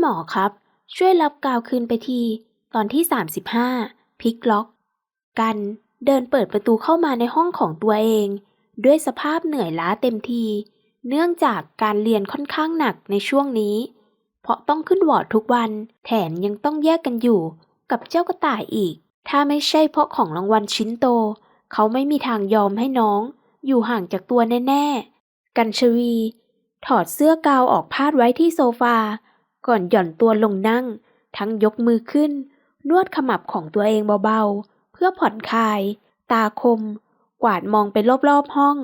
หมอครับ ช่วยรับกาวคืนไปที ตอนที่ 35พลิกล็อก กัน เดินเปิดประตูเข้ามาในห้องของตัวเอง ด้วยสภาพเหนื่อยล้าเต็มที เนื่องจากการเรียนค่อนข้างหนักในช่วงนี้ เพราะต้องขึ้นวอร์ดทุกวัน แถมยังต้องแยกกันอยู่ กับเจ้ากระต่ายอีก ถ้าไม่ใช่เพราะของรางวัลชิ้นโต เขาไม่มีทางยอมให้น้อง อยู่ห่างจากตัวแน่ ๆ กันชวี ถอดเสื้อกาวออกพาดไว้ที่โซฟา ก่อนหย่อนตัวลงนั่ง ทั้งยกมือขึ้น นวดขมับของตัวเองเบาๆ เพื่อผ่อนคลาย ตาคม กวาดมองไปรอบๆห้อง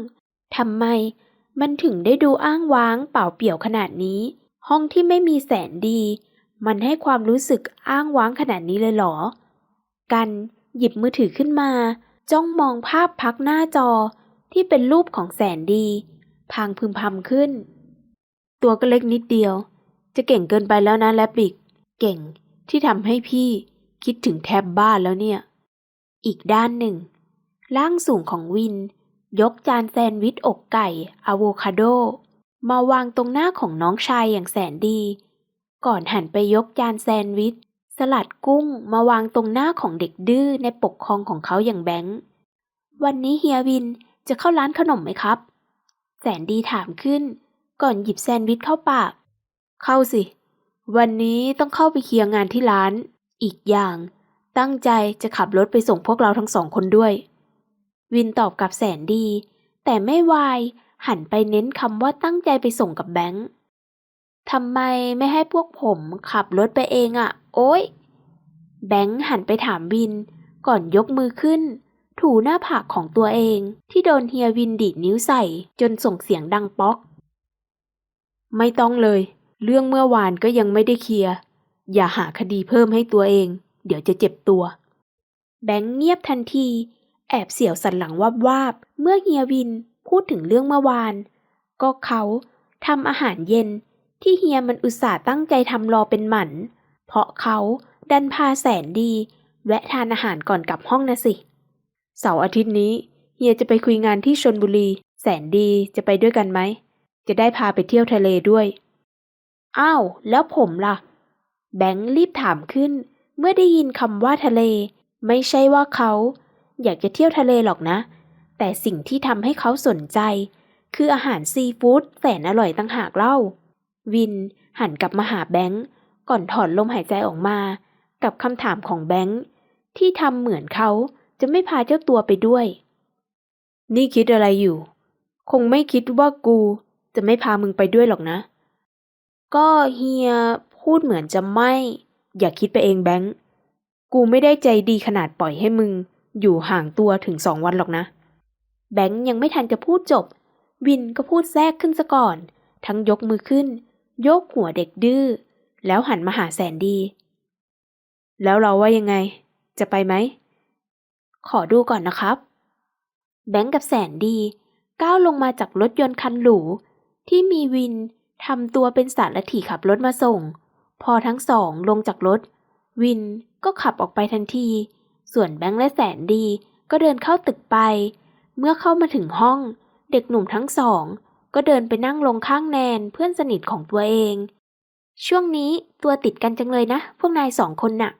ทำไม มันถึงได้ดูอ้างว้างเปล่าเปี่ยวขนาดนี้ ห้องที่ไม่มีแสนดี มันให้ความรู้สึกอ้างว้างขนาดนี้เลยเหรอ กันหยิบมือถือขึ้นมา จ้องมองภาพพักหน้าจอที่เป็นรูปของแสนดี พางพึมพำขึ้น ตัวก็เล็กนิดเดียว จะเก่งเกินไปแล้วนะแลบบิก เก่งที่ทำให้พี่คิดถึงแทบบ้านแล้วเนี่ย อีกด้านหนึ่ง ร่างสูงของวิน ยกจานแซนด์วิชอกไก่อะโวคาโด มาวางตรงหน้าของน้องชายอย่างแสนดี ก่อนหันไปยกจานแซนด์วิชสลัดกุ้งมาวางตรงหน้าของเด็กดื้อในปกครองของเขาอย่างแบงค์ วันนี้เฮียวินจะเข้าร้านขนมไหมครับ แสนดีถามขึ้น ก่อนหยิบแซนด์วิชเข้าปาก เข้าสิ วันนี้ต้องเข้าไปเคลียร์งานที่ร้าน อีกอย่าง ตั้งใจจะขับรถไปส่งพวกเราทั้งสองคนด้วย วินตอบกับแสนดี แต่ไม่วาย หันไปเน้นคำว่าตั้งใจไปส่งกับแบงค์ทำไมไม่ให้พวกผมขับรถไปเองอะ่ะ โอ๊ย แบงค์หันไปถามวิน ก่อนยกมือขึ้น ถูหน้าผากของตัวเอง ที่โดนเฮียวินดีดนิ้วใส่ จนส่งเสียงดังป๊อก ไม่ต้องเลย เรื่องเมื่อวานก็ยังไม่ได้เคลียร์ อย่าหาคดีเพิ่มให้ตัวเอง เดี๋ยวจะเจ็บตัว แบงค์เงียบทันที แอบเสียวสันหลังวับวาบเมื่อเฮียวินพูดถึงเรื่องเมื่อวาน ก็เขาทำอาหารเย็น ที่เฮียมันอุตส่าห์ตั้งใจทำรอเป็นหมัน เพราะเขาดันพาแสนดี แวะทานอาหารก่อนกลับห้องนะสิ เสาร์อาทิตย์นี้ เฮียจะไปคุยงานที่ชนบุรี แสนดีจะไปด้วยกันไหม จะได้พาไปเที่ยวทะเลด้วย อ้าวแล้วผมล่ะ แบงค์รีบถามขึ้น เมื่อได้ยินคำว่าทะเล ไม่ใช่ว่าเขา อยากจะเที่ยวทะเลหรอกนะ แต่สิ่งที่ทำให้เขาสนใจ คืออาหารซีฟู้ดแสนอร่อยตั้งหากเล่า วินหันกลับมาหาแบงค์ก่อนถอนลมหายใจออกมา กับคำถามของแบงค์ที่ทำเหมือนเขาจะไม่พาเจ้าตัวไปด้วย นี่คิดอะไรอยู่ คงไม่คิดว่ากูจะไม่พามึงไปด้วยหรอกนะ ก็เฮียพูดเหมือนจะไม่ อย่าคิดไปเองแบงค์ กูไม่ได้ใจดีขนาดปล่อยให้มึง อยู่ห่างตัวถึงสองวันหรอกนะ แบงค์ยังไม่ทันจะพูดจบ วินก็พูดแทรกขึ้นซะก่อน ทั้งยกมือขึ้น ยกหัวเด็กดื้อ แล้วหันมาหาแสนดี แล้วเราว่ายังไง จะไปไหม ขอดูก่อนนะครับ แบงค์กับแสนดี ก้าวลงมาจากรถยนต์คันหรูที่มีวิน ทำตัวเป็นสารถีขับรถมาส่ง พอทั้งสองลงจากรถ วินก็ขับออกไปทันที ส่วนแบงค์และแสนดีก็เดินเข้าตึกไป เมื่อเข้ามาถึงห้อง เด็กหนุ่มทั้งสอง ก็เดินไปนั่งลงข้างแนนเพื่อนสนิทของตัวเอง ช่วงนี้ตัวติดกันจังเลยนะ พวกนายสองคนน่ะ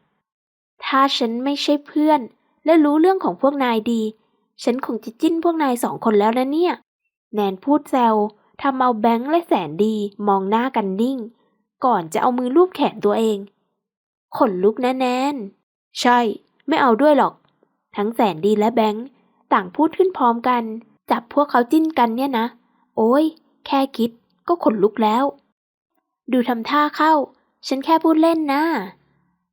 ถ้าฉันไม่ใช่เพื่อน และรู้เรื่องของพวกนายดี ฉันคงจะจิ้นพวกนายสองคนแล้วนะเนี่ย แนนพูดแซว ทำเอาแบงค์และแสนดีมองหน้ากันนิ่ง ก่อนจะเอามือลูบแขนตัวเอง ขนลุกนะแนนใช่ ไม่เอาด้วยหรอก ทั้งแสนดีและแบงค์ต่างพูดขึ้นพร้อมกัน จับพวกเขาจิ้นกันเนี่ยนะ โอ้ย แค่คิดก็ขนลุกแล้ว ดูทำท่าเข้า ฉันแค่พูดเล่นนะ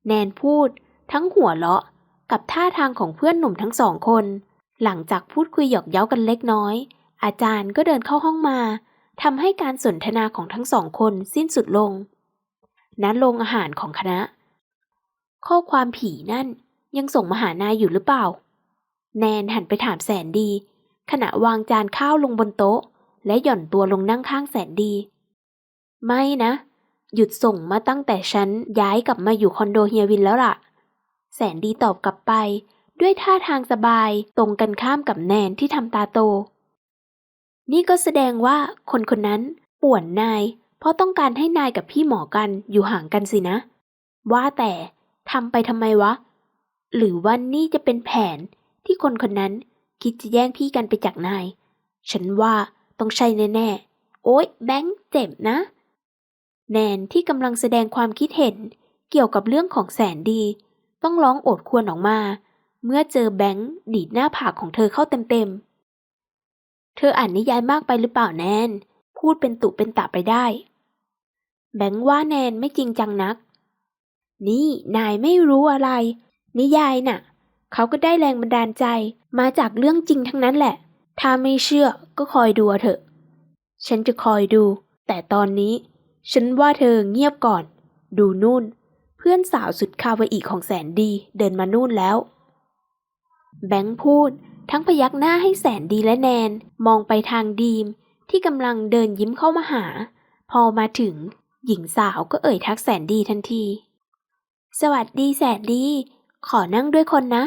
แนนพูด ทั้งหัวเราะกับท่าทางของเพื่อนหนุ่มทั้งสองคน หลังจากพูดคุยหยอกเย้ากันเล็กน้อย อาจารย์ก็เดินเข้าห้องมา ทำให้การสนทนาของทั้งสองคนสิ้นสุดลง ณโรงอาหารของคณะ ข้อความผีนั่นยังส่งมาหานายอยู่หรือเปล่า แนนหันไปถามแสนดี ขณะวางจานข้าวลงบนโต๊ะ และหย่อนตัวลงนั่งข้างแสนดี ไม่นะ หยุดส่งมาตั้งแต่ฉันย้ายกลับมาอยู่คอนโดเฮียวินแล้วล่ะ แสนดีตอบกลับไปด้วยท่าทางสบายตรงกันข้ามกับแนนที่ทำตาโต นี่ก็แสดงว่าคนคนนั้นป่วนนาย เพราะต้องการให้นายกับพี่หมอกันอยู่ห่างกันสินะ ว่าแต่ทำไปทำไมวะ หรือว่านี่จะเป็นแผนที่คนคนนั้นคิดจะแย่งพี่กันไปจากนาย ฉันว่าต้องใช่แน่ๆ โอ๊ยแบงค์เจ็บนะ แนนที่กำลังแสดงความคิดเห็นเกี่ยวกับเรื่องของแสนดี ต้องร้องโอดครวญออกมา เมื่อเจอแบงค์ดีดหน้าผากของเธอเข้าเต็มๆ เธออ่านนิยายมากไปหรือเปล่าแนน พูดเป็นตุเป็นตะไปได้ แบงค์ว่าแนนไม่จริงจังนัก นี่นายไม่รู้อะไร นิยายน่ะ เขาก็ได้แรงบันดาลใจมาจากเรื่องจริงทั้งนั้นแหละ ถ้าไม่เชื่อก็คอยดูเถอะ ฉันจะคอยดู แต่ตอนนี้ ฉันว่าเธอเงียบก่อน ดูนู่น เพื่อนสาวสุดคาวาอีของแสนดีเดินมานู่นแล้ว แบงค์พูด ทั้งพยักหน้าให้แสนดีและแนน มองไปทางดีม ที่กำลังเดินยิ้มเข้ามาหา พอมาถึง หญิงสาวก็เอ่ยทักแสนดีทันที สวัสดีแสนดี ขอนั่งด้วยคนนะ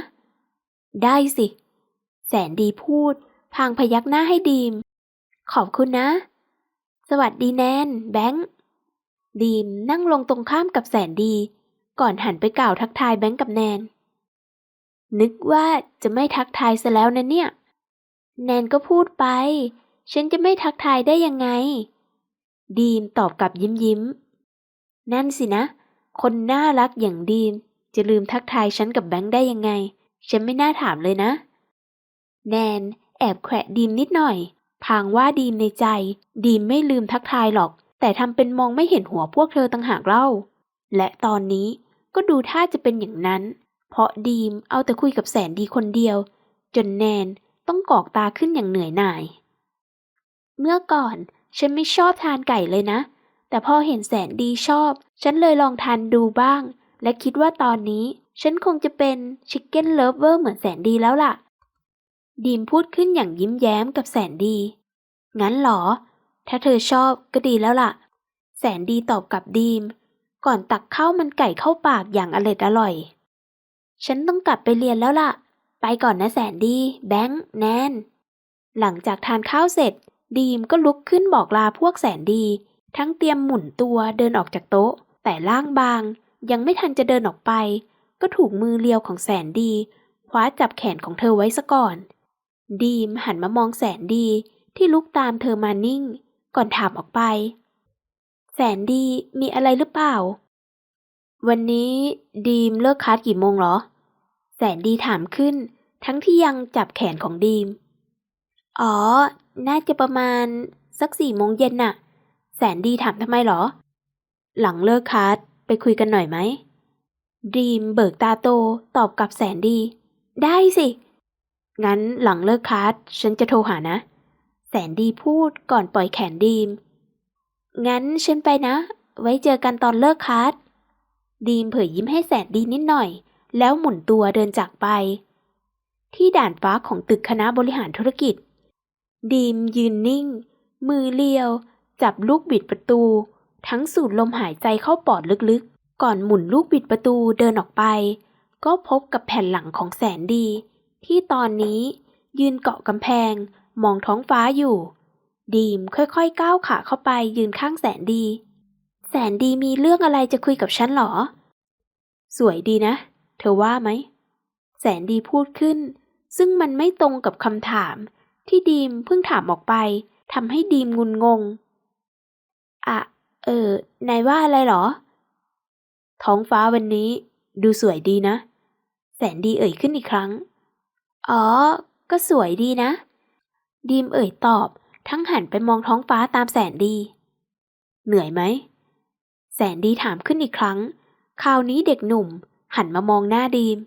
ได้สิ แสนดีพูด พางพยักหน้าให้ดีม ขอบคุณนะ สวัสดีแนน แบงค์ดีมนั่งลงตรงข้ามกับแสนดี ก่อนหันไปกล่าวทักทายแบงค์กับแนน นึกว่าจะไม่ทักทายซะแล้วนะเนี่ย แนนก็พูดไป ฉันจะไม่ทักทายได้ยังไง ดีมตอบกลับยิ้มยิ้ม นั่นสินะ คนน่ารักอย่างดีม จะลืมทักทายฉันกับแบงค์ได้ยังไง ฉันไม่น่าถามเลยนะ แนนแอบแขวะดีมนิดหน่อย พางว่าดีมในใจ ดีมไม่ลืมทักทายหรอก แต่ทำเป็นมองไม่เห็นหัวพวกเธอต่างหากเล่า และตอนนี้ก็ดูท่าจะเป็นอย่างนั้น เพราะดีมเอาแต่คุยกับแสนดีคนเดียว จนแนนต้องกอกตาขึ้นอย่างเหนื่อยหน่าย เมื่อก่อนฉันไม่ชอบทานไก่เลยนะ แต่พอเห็นแสนดีชอบ ฉันเลยลองทานดูบ้าง และคิดว่าตอนนี้ฉันคงจะเป็นชิคเก้นเลิฟเวอร์เหมือนแสนดีแล้วล่ะ ดีมพูดขึ้นอย่างยิ้มแย้มกับแสนดี งั้นหรอ ถ้าเธอชอบก็ดีแล้วล่ะ แสนดีตอบกับดีม ก่อนตักข้าวมันไก่เข้าปากอย่างอร็ดอร่อย ฉันต้องกลับไปเรียนแล้วล่ะ ไปก่อนนะแสนดี แบงค์แนน หลังจากทานข้าวเสร็จ ดีมก็ลุกขึ้นบอกลาพวกแสนดี ทั้งเตรียมหมุนตัวเดินออกจากโต๊ะ แต่ล่างบาง ยังไม่ทันจะเดินออกไป ก็ถูกมือเลียวของแสนดี คว้าจับแขนของเธอไว้ซะก่อน ดีมหันมามองแสนดีที่ลุกตามเธอมานิ่ง ก่อนถามออกไป แสนดีมีอะไรหรือเปล่า วันนี้ดีมเลิกคลาสกี่โมงเหรอ แสนดีถามขึ้น ทั้งที่ยังจับแขนของดีม อ๋อ น่าจะประมาณสักสี่โมงเย็นน่ะ แสนดีถามทำไมเหรอ หลังเลิกคลาสไปคุยกันหน่อยไหม ดีมเบิกตาโตตอบกับแสนดี ได้สิ งั้นหลังเลิกคลาสฉันจะโทรหานะ แสนดีพูดก่อนปล่อยแขนดีม งั้นฉันไปนะ ไว้เจอกันตอนเลิกคลาส ดีมเผยยิ้มให้แสนดีนิดหน่อย แล้วหมุนตัวเดินจากไป ที่ด่านฟ้าของตึกคณะบริหารธุรกิจ ดีมยืนนิ่ง มือเลียว จับลูกบิดประตู ทั้งสูดลมหายใจเข้าปอดลึกๆ ก่อนหมุนลูกบิดประตูเดินออกไป ก็พบกับแผ่นหลังของแสนดี ที่ตอนนี้ยืนเกาะกำแพง มองท้องฟ้าอยู่ ดีมค่อยๆก้าวขาเข้าไปยืนข้างแสนดี นดีมีเรื่องอะไรจะคุยกับฉันหรอ สวยดีนะ เธอว่าไหม แสนดีพูดขึ้น ซึ่งมันไม่ตรงกับคำถาม ที่ดีมเพิ่งถามออกไปทำให้ดีมงุนงง อะเออนายว่าอะไรหรอ ท้องฟ้าวันนี้ ดูสวยดีนะ แสนดีเอ่ยขึ้นอีกครั้ง อ๋อ ก็สวยดีนะ ดีมเอ่ยตอบ ทั้งหันไปมองท้องฟ้าตามแสนดี เหนื่อยไหม แสนดีถามขึ้นอีกครั้ง คราวนี้เด็กหนุ่ม หันมามองหน้าดีม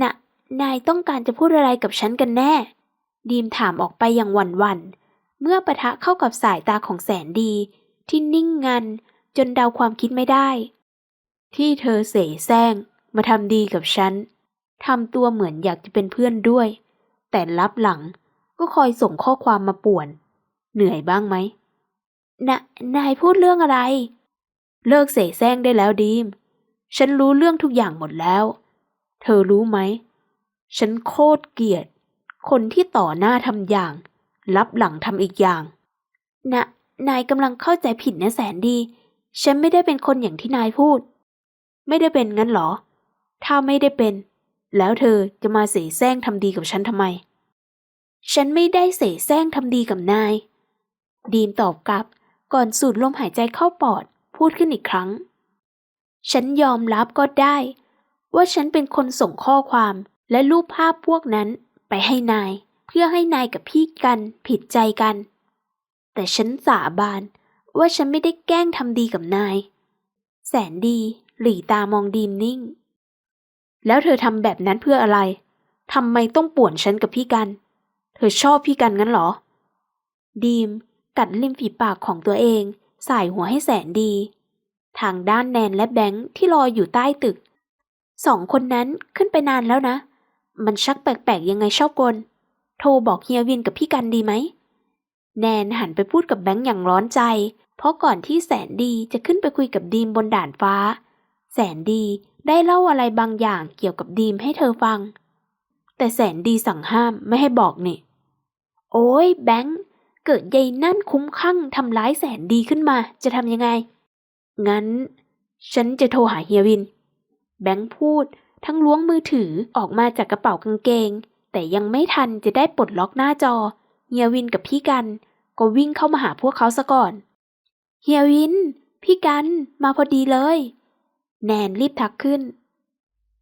น่ะ นายต้องการจะพูดอะไรกับฉันกันแน่ ดีมถามออกไปอย่างหวั่นหวั่น เมื่อปะทะเข้ากับสายตาของแสนดี ที่นิ่งงัน จนเดาความคิดไม่ได้ ที่เธอเสแสร้ง มาทำดีกับฉันทำตัวเหมือนอยากจะเป็นเพื่อนด้วย แต่ลับหลังก็คอยส่งข้อความมาป่วน เหนื่อยบ้างไหมนะนายพูดเรื่องอะไร เลิกเสแสร้งได้แล้วดีม ฉันรู้เรื่องทุกอย่างหมดแล้ว เธอรู้ไหม ฉันโคตรเกลียด คนที่ต่อหน้าทำอย่าง รับหลังทำอีกอย่าง นะ นายกำลังเข้าใจผิดนะแสนดี ฉันไม่ได้เป็นคนอย่างที่นายพูด ไม่ได้เป็นงั้นเหรอ ถ้าไม่ได้เป็น แล้วเธอจะมาเสแสร้งทำดีกับฉันทำไม ฉันไม่ได้เสแสร้งทำดีกับนาย ดีมตอบกลับก่อนสูดลมหายใจเข้าปอด พูดขึ้นอีกครั้ง ฉันยอมรับก็ได้ ว่าฉันเป็นคนส่งข้อความและรูปภาพพวกนั้นไปให้นาย เพื่อให้นายกับพี่กันผิดใจกัน แต่ฉันสาบานว่าฉันไม่ได้แกล้งทำดีกับนาย แสนดีหลีตามองดีมนิ่ง แล้วเธอทำแบบนั้นเพื่ออะไรทำไมต้องป่วนฉันกับพี่กัน เธอชอบพี่กันงั้นเหรอ ดีมกัดริมฝีปากของตัวเอง สายหัวให้แสนดี ทางด้านแนนและแบงค์ที่รอยอยู่ใต้ตึก สองคนนั้นขึ้นไปนานแล้วนะ มันชักแปลกๆยังไงชอบกล โทรบอกเฮียวินกับพี่กันดีไหม แนนหันไปพูดกับแบงค์อย่างร้อนใจ เพราะก่อนที่แสนดีจะขึ้นไปคุยกับดีมบนด่านฟ้า แสนดีได้เล่าอะไรบางอย่างเกี่ยวกับดีมให้เธอฟัง แต่แสนดีสั่งห้ามไม่ให้บอกนี่ โอ้ยแบงค์ เกิดยายนั่นคุ้มข้างทำร้ายแสนดีขึ้นมา จะทำยังไง งั้น ฉันจะโทรหาเฮียวิน แบงค์พูด ทั้งล้วงมือถือออกมาจากกระเป๋ากางเกง แต่ยังไม่ทันจะได้ปลดล็อกหน้าจอ เฮียวินกับพี่กัน ก็วิ่งเข้ามาหาพวกเขาซะก่อน เฮียวิน พี่กันมาพอดีเลย แนนรีบทักขึ้น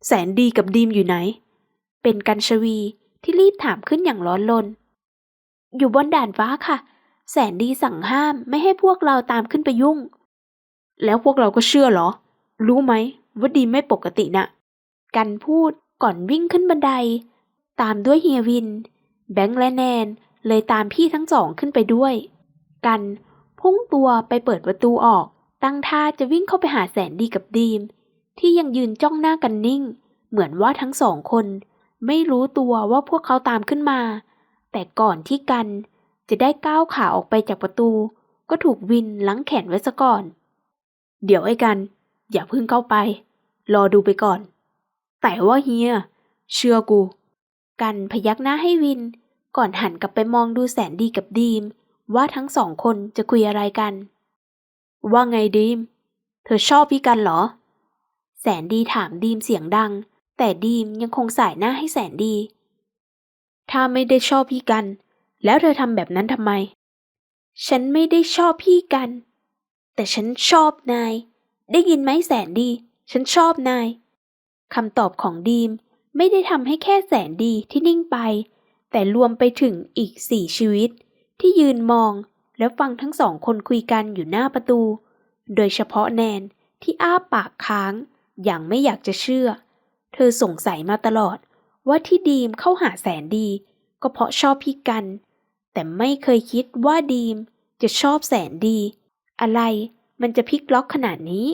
แสนดีกับดีมอยู่ไหน เป็นกันชวีที่รีบถามขึ้นอย่างร้อนรน อยู่บนด่านฟ้าค่ะ แสนดีสั่งห้ามไม่ให้พวกเราตามขึ้นไปยุ่ง แล้วพวกเราก็เชื่อเหรอ รู้ไหมว่าดีไม่ปกตินะกันพูดก่อนวิ่งขึ้นบันได ตามด้วยเฮียวิน แบงค์และแนนเลยตามพี่ทั้งสองขึ้นไปด้วย กันพุ่งตัวไปเปิดประตูออก ตั้งท่าจะวิ่งเข้าไปหาแสนดีกับดีม ที่ยังยืนจ้องหน้ากันนิ่ง เหมือนว่าทั้งสองคน ไม่รู้ตัวว่าพวกเขาตามขึ้นมา แต่ก่อนที่กันจะได้ก้าวขาออกไปจากประตู ก็ถูกวินลังแขนไว้ซะก่อน เดี๋ยวไอ้กัน อย่าเพิ่งเข้าไป รอดูไปก่อน แต่ว่าเฮีย เชื่อกู กันพยักหน้าให้วิน ก่อนหันกลับไปมองดูแสนดีกับดีม ว่าทั้งสองคนจะคุยอะไรกัน ว่าไงดีม เธอชอบพี่กันเหรอ แสนดีถามดีมเสียงดัง แต่ดีมยังคงสายหน้าให้แสนดี ถ้าไม่ได้ชอบพี่กัน แล้วเธอทำแบบนั้นทำไม ฉันไม่ได้ชอบพี่กัน แต่ฉันชอบนาย ได้ยินไหมแสนดี ฉันชอบนายคำตอบของดีมไม่ได้ทำให้แค่แสนดีที่นิ่งไป แต่รวมไปถึงอีกสี่ชีวิต ที่ยืนมองแล้วฟังทั้งสองคนคุยกันอยู่หน้าประตู โดยเฉพาะแนนที่อ้าปากค้าง อย่างไม่อยากจะเชื่อ เธอสงสัยมาตลอด ว่าที่ดีมเข้าหาแสนดี ก็เพราะชอบพี่กัน แต่ไม่เคยคิดว่าดีมจะชอบแสนดี อะไรมันจะพลิกล็อกขนาดนี้